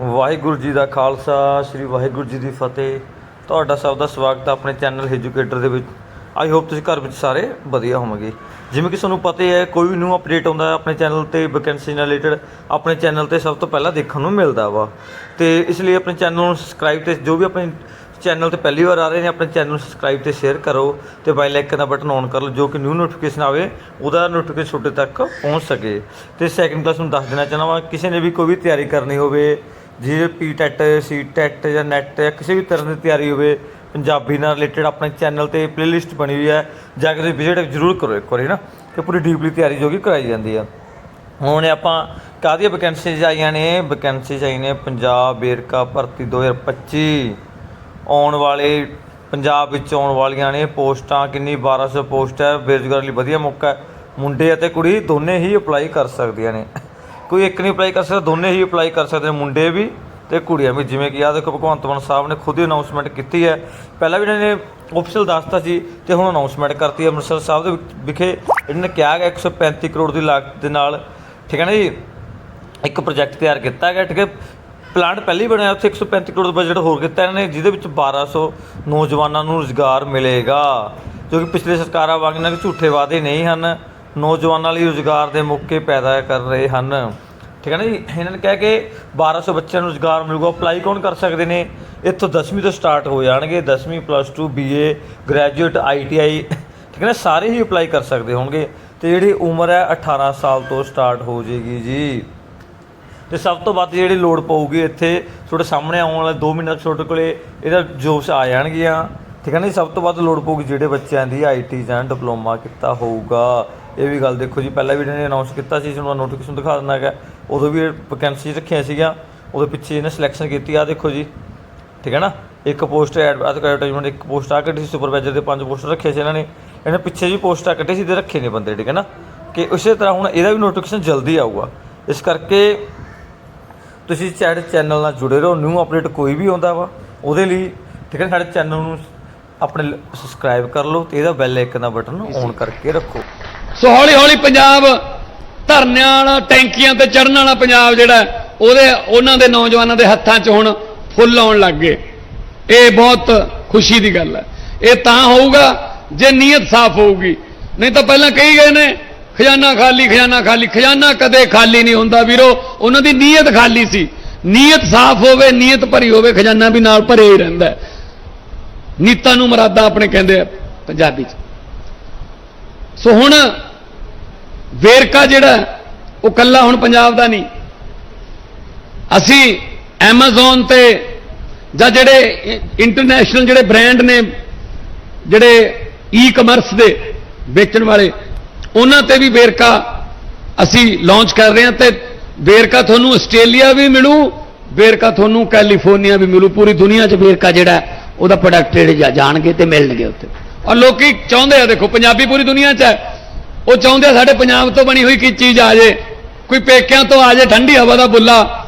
ਵਾਹਿਗੁਰੂ ਜੀ ਦਾ ਖਾਲਸਾ, ਸ੍ਰੀ ਵਾਹਿਗੁਰੂ ਜੀ ਦੀ ਫਤਿਹ। ਤੁਹਾਡਾ ਸਭ ਦਾ ਸਵਾਗਤ ਹੈ ਆਪਣੇ ਚੈਨਲ ਐਜੂਕੇਟਰ ਦੇ ਵਿੱਚ। ਆਈ ਹੋਪ ਤੁਸੀਂ ਘਰ ਵਿੱਚ ਸਾਰੇ ਵਧੀਆ ਹੋਵੋਗੇ। ਜਿਵੇਂ ਕਿ ਤੁਹਾਨੂੰ ਪਤਾ ਹੀ ਹੈ, ਕੋਈ ਵੀ ਨਿਊ ਅਪਡੇਟ ਆਉਂਦਾ ਆਪਣੇ ਚੈਨਲ ਤੇ ਵੈਕੈਂਸੀ ਨਾਲ ਰਿਲੇਟਡ ਆਪਣੇ ਚੈਨਲ ਤੇ ਸਭ ਤੋਂ ਪਹਿਲਾਂ ਦੇਖਣ ਨੂੰ ਮਿਲਦਾ ਵਾ। ਤੇ ਇਸ ਲਈ ਆਪਣੇ ਚੈਨਲ ਨੂੰ ਸਬਸਕ੍ਰਾਈਬ ਤੇ, ਜੋ ਵੀ ਆਪਣੇ ਚੈਨਲ ਤੇ ਪਹਿਲੀ ਵਾਰ ਆ ਰਹੇ ਨੇ, ਆਪਣੇ ਚੈਨਲ ਨੂੰ ਸਬਸਕ੍ਰਾਈਬ ਤੇ ਸ਼ੇਅਰ ਕਰੋ ਤੇ ਬੈਲ ਆਈਕਨ ਦਾ ਬਟਨ ਔਨ ਕਰ ਲਓ, ਜੋ ਕਿ ਨਿਊ ਨੋਟੀਫਿਕੇਸ਼ਨ ਆਵੇ, ਉਹਦਾ ਨੋਟੀਫਿਕੇਸ਼ਨ ਤੁਹਾਡੇ ਤੱਕ ਪਹੁੰਚ ਸਕੇ। ਤੇ ਸੈਕਿੰਡ ਕਲਾਸ ਨੂੰ ਦੱਸ ਦੇਣਾ ਚਾਹੁੰਦਾ ਵਾ, ਕਿਸੇ ਨੇ ਵੀ ਕੋਈ ਵੀ ਤਿਆਰੀ ਕਰਨੀ ਹੋਵੇ ਜਿਵੇਂ ਪੀ ਟੈਟ ਸੀ ਟੈਟ ਜਾਂ ਨੈਟ ਜਾਂ ਕਿਸੇ ਵੀ ਤਰ੍ਹਾਂ ਦੀ ਤਿਆਰੀ ਹੋਵੇ, ਪੰਜਾਬੀ ਨਾਲ ਰਿਲੇਟਡ ਆਪਣੇ ਚੈਨਲ ਤੇ ਪਲੇਲਿਸਟ ਬਣੀ ਹੋਈ ਹੈ, ਜਾ ਕੇ ਤੁਸੀਂ ਵਿਜ਼ਿਟ ਜ਼ਰੂਰ ਕਰੋ ਇੱਕ ਵਾਰੀ ਨਾ? ਕਿ ਪੂਰੀ ਡੀਪਲੀ ਤਿਆਰੀ ਜੋ ਕਿ ਕਰਾਈ ਜਾਂਦੀ ਆ। ਹੁਣ ਆਪਾਂ ਕਾਹਦੀਆਂ ਵੈਕੈਂਸੀਜ਼ ਆਈਆਂ ਨੇ? ਵੈਕੈਂਸੀਜ਼ ਆਈ ਨੇ ਪੰਜਾਬ ਵੇਰਕਾ ਭਰਤੀ 2025 ਆਉਣ ਵਾਲੇ, ਪੰਜਾਬ ਵਿੱਚ ਆਉਣ ਵਾਲੀਆਂ ਨੇ ਪੋਸਟਾਂ, ਕਿੰਨੀ 1200 ਪੋਸਟ ਹੈ, ਬੇਰੁਜ਼ਗਾਰ ਲਈ ਵਧੀਆ ਮੌਕਾ ਹੈ। ਮੁੰਡੇ ਅਤੇ ਕੁੜੀ ਦੋਨੇ ਹੀ ਅਪਲਾਈ ਕਰ ਸਕਦੀਆਂ ਨੇ। ਕੋਈ ਇੱਕ ਨਹੀਂ ਅਪਲਾਈ ਕਰ ਸਕਦਾ, ਦੋਨੇ ਹੀ ਅਪਲਾਈ ਕਰ ਸਕਦੇ ਨੇ, ਮੁੰਡੇ ਵੀ ਤੇ ਕੁੜੀਆਂ ਵੀ। ਜਿਵੇਂ ਕਿ ਆਹ ਦੇਖੋ, ਭਗਵੰਤ ਮਾਨ ਸਾਹਿਬ ਨੇ ਖੁਦ ਹੀ ਅਨਾਉਂਸਮੈਂਟ ਕੀਤੀ ਹੈ। ਪਹਿਲਾਂ ਵੀ ਇਹਨਾਂ ਨੇ ਆਫੀਸ਼ੀਅਲ ਦੱਸਤਾ ਸੀ ਤੇ ਹੁਣ ਅਨਾਉਂਸਮੈਂਟ ਕਰਤੀ ਅੰਮ੍ਰਿਤਸਰ ਸਾਹਿਬ ਦੇ ਵਿਖੇ। ਇਹਨਾਂ ਨੇ ਕਿਹਾ ਗਿਆ 135 ਕਰੋੜ ਦੀ ਲਾਗਤ ਦੇ ਨਾਲ, ਠੀਕ ਹੈ ਨਾ ਜੀ? ਇੱਕ ਪ੍ਰੋਜੈਕਟ ਤਿਆਰ ਕੀਤਾ ਗਿਆ, ਠੀਕ ਹੈ? ਪਲਾਂਟ ਪਹਿਲੀ ਬਣਿਆ ਉੱਥੇ 135 ਕਰੋੜ ਦਾ ਬਜਟ ਹੋਰ ਕੀਤਾ ਇਹਨਾਂ ਨੇ, ਜਿਹਦੇ ਵਿੱਚ 1200 ਨੌਜਵਾਨਾਂ ਨੂੰ ਰੁਜ਼ਗਾਰ ਮਿਲੇਗਾ। ਜੋ ਕਿ ਪਿਛਲੇ ਸਰਕਾਰਾਂ ਵਾਂਗ ਇਹਨਾਂ ਦੇ ਝੂਠੇ ਵਾਅਦੇ ਨਹੀਂ ਹਨ। ਨੌਜਵਾਨਾਂ ਲਈ ਰੁਜ਼ਗਾਰ ਦੇ ਮੌਕੇ ਪੈਦਾ ਕਰ ਰਹੇ ਹਨ। ਠੀਕ ਹੈ ਨਾ ਜੀ? ਇਹਨਾਂ ਨੇ ਕਿਹਾ ਕਿ 1200 ਬੱਚਿਆਂ ਨੂੰ ਰੁਜ਼ਗਾਰ ਮਿਲੂਗਾ। ਅਪਲਾਈ ਕੌਣ ਕਰ ਸਕਦੇ ਨੇ? ਇੱਥੋਂ 10ਵੀਂ ਤੋਂ ਸਟਾਰਟ ਹੋ ਜਾਣਗੇ। 10ਵੀਂ ਪਲੱਸ 2 ਬੀਏ ਗ੍ਰੈਜੂਏਟ ਆਈਟੀਆਈ ਠੀਕ ਹੈ ਨਾ? ਸਾਰੇ ਹੀ ਅਪਲਾਈ ਕਰ ਸਕਦੇ ਹੋਣਗੇ। ਤੇ ਜਿਹੜੀ ਉਮਰ ਹੈ 18 ਸਾਲ ਤੋਂ ਸਟਾਰਟ ਹੋ ਜਾਏਗੀ ਜੀ। ਤੇ ਸਭ ਤੋਂ ਵੱਧ ਜਿਹੜੀ ਲੋੜ ਪਊਗੀ ਇੱਥੇ, ਤੁਹਾਡੇ ਸਾਹਮਣੇ ਆਉਣ ਵਾਲੇ 2 ਮਹੀਨੇ ਤੱਕ ਤੁਹਾਡੇ ਕੋਲੇ ਇਹਦਾ ਜੋਸ਼ ਆ ਜਾਣਗੀਆਂ। ਠੀਕ ਹੈ ਨਾ ਜੀ? ਸਭ ਤੋਂ ਵੱਧ ਲੋੜ ਪਊਗੀ ਜਿਹੜੇ ਬੱਚਿਆਂ ਦੀ ਆਈਟੀ ਜਾਂ ਡਿਪਲੋਮਾ ਕੀਤਾ ਹੋਊਗਾ। ਇਹ ਵੀ ਗੱਲ ਦੇਖੋ ਜੀ ਪਹਿਲਾਂ ਵੀ ਇਹਨਾਂ ਨੇ ਅਨਾਉਂਸ ਕੀਤਾ ਸੀ ਤੁਹਾਨੂੰ ਨੋਟੀਫਿਕੇਸ਼ਨ ਦਿਖਾ ਦਿੰਦਾ ਹੈਗਾ। ਉਦੋਂ ਵੀ ਵੈਕੈਂਸੀ ਰੱਖੀਆਂ ਸੀਗੀਆਂ ਉਹਦੇ ਪਿੱਛੇ ਇਹਨੇ ਸਿਲੈਕਸ਼ਨ ਕੀਤੀ ਆ ਦੇਖੋ ਜੀ। ਠੀਕ ਹੈ ਨਾ? ਇੱਕ ਪੋਸਟ ਐਡਵਰਟਾਈਜ਼ਮੈਂਟ ਇੱਕ ਪੋਸਟ ਆ ਕੱਢੀ ਸੀ ਸੁਪਰਵਾਈਜ਼ਰ ਦੇ ਪੰਜ ਪੋਸਟ ਰੱਖੇ ਸੀ ਇਹਨਾਂ ਨੇ। ਇਹਨੇ ਪਿੱਛੇ ਜੀ ਪੋਸਟਾਂ ਕੱਢੇ ਸੀ ਤੇ ਰੱਖੇ ਨੇ ਬੰਦੇ ਠੀਕ ਹੈ ਨਾ? ਕਿ ਉਸੇ ਤਰ੍ਹਾਂ ਹੁਣ ਇਹਦਾ ਵੀ ਨੋਟੀਫਿਕੇਸ਼ਨ ਜਲਦੀ ਆਊਗਾ। ਇਸ ਕਰਕੇ ਤੁਸੀਂ ਸਾਡੇ ਚੈਨਲ ਨਾਲ ਜੁੜੇ ਰਹੋ ਨਿਊ ਅਪਡੇਟ ਕੋਈ ਵੀ ਆਉਂਦਾ ਵਾ ਉਹਦੇ ਲਈ ਠੀਕ ਹੈ ਸਾਡੇ ਚੈਨਲ ਨੂੰ ਆਪਣੇ ਸਬਸਕ੍ਰਾਈਬ ਕਰ ਲਓ ਤੇ ਇਹਦਾ ਬੈਲ ਆਈਕਨ ਦਾ ਬਟਨ ਔਨ ਕਰਕੇ ਰੱਖੋ। ਸੋ ਹੌਲੀ ਹੌਲੀ ਪੰਜਾਬ ਧਰਨਿਆਂ ਵਾਲਾ, ਟੈਂਕੀਆਂ ਤੇ ਚੜਨ ਵਾਲਾ ਪੰਜਾਬ ਜਿਹੜਾ ਉਹਦੇ, ਉਹਨਾਂ ਦੇ ਨੌਜਵਾਨਾਂ ਦੇ ਹੱਥਾਂ 'ਚ ਹੁਣ ਫੁੱਲ ਆਉਣ ਲੱਗ ਗਏ। ਇਹ ਬਹੁਤ ਖੁਸ਼ੀ ਦੀ ਗੱਲ ਹੈ। ਇਹ ਤਾਂ ਹੋਊਗਾ ਜੇ ਨੀਅਤ ਸਾਫ਼ ਹੋਊਗੀ। ਨਹੀਂ ਤਾਂ ਪਹਿਲਾਂ ਕਹੀ ਗਏ ਨੇ, ਖਜ਼ਾਨਾ ਖਾਲੀ ਖਜ਼ਾਨਾ ਖਾਲੀ। ਖਜ਼ਾਨਾ ਕਦੇ ਖਾਲੀ ਨਹੀਂ ਹੁੰਦਾ ਵੀਰੋ। ਉਹਨਾਂ ਦੀ ਨੀਅਤ ਖਾਲੀ ਸੀ। ਨੀਅਤ ਸਾਫ਼ ਹੋਵੇ, ਨੀਅਤ ਭਰੀ ਹੋਵੇ, ਖਜ਼ਾਨਾ ਵੀ ਨਾਲ ਭਰੇ ਹੀ ਰਹਿੰਦਾ ਨੀਤਾਂ ਨੂੰ ਮਰਾਦਾ ਆਪਣੇ ਕਹਿੰਦੇ ਆ ਪੰਜਾਬੀ 'ਚ। ਸੋ ਹੁਣ ਵੇਰਕਾ ਜਿਹੜਾ, ਉਹ ਕੱਲਾ ਹੁਣ ਪੰਜਾਬ ਦਾ ਨਹੀਂ। ਅਸੀਂ Amazon ਤੇ ਜਾਂ ਜਿਹੜੇ ਇੰਟਰਨੈਸ਼ਨਲ ਜਿਹੜੇ ਬ੍ਰਾਂਡ ਨੇ, ਜਿਹੜੇ ਈ-ਕਮਰਸ ਦੇ ਵੇਚਣ ਵਾਲੇ, ਉਹਨਾਂ ਤੇ ਵੀ ਵੇਰਕਾ ਅਸੀਂ ਲਾਂਚ ਕਰ ਰਹੇ ਹਾਂ ਤੇ ਵੇਰਕਾ ਤੁਹਾਨੂੰ ਆਸਟ੍ਰੇਲੀਆ ਵੀ ਮਿਲੂ, ਵੇਰਕਾ ਤੁਹਾਨੂੰ ਕੈਲੀਫੋਰਨੀਆ ਵੀ ਮਿਲੂ। ਪੂਰੀ ਦੁਨੀਆ 'ਚ ਵੇਰਕਾ ਜਿਹੜਾ, ਉਹਦਾ ਪ੍ਰੋਡਕਟ ਜਿਹੜੇ ਜਾਣਗੇ ਤੇ ਮਿਲਣਗੇ ਉੱਥੇ। ਔਰ ਲੋਕੀ ਚਾਹੁੰਦੇ ਆ, ਦੇਖੋ, ਪੰਜਾਬੀ ਪੂਰੀ ਦੁਨੀਆ 'ਚ ਹੈ। ਉਹ ਚਾਹੁੰਦੇ ਆ ਸਾਡੇ ਪੰਜਾਬ ਤੋਂ ਬਣੀ ਹੋਈ ਕੀ ਚੀਜ਼ ਆ ਜੇ। ਕੋਈ ਪੇਕਿਆਂ ਤੋਂ ਆ ਜੇ, ਠੰਡੀ ਹਵਾ ਦਾ ਬੁੱਲਾ,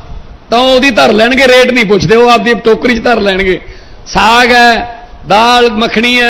ਤਾਂ ਉਹਦੀ ਧਰ ਲੈਣਗੇ, ਰੇਟ ਨਹੀਂ ਪੁੱਛਦੇ, ਉਹ ਆਪਦੀ ਟੋਕਰੀ 'ਚ ਧਰ ਲੈਣਗੇ। ਸਾਗ ਹੈ, ਦਾਲ, ਮੱਖਣੀ ਹੈ।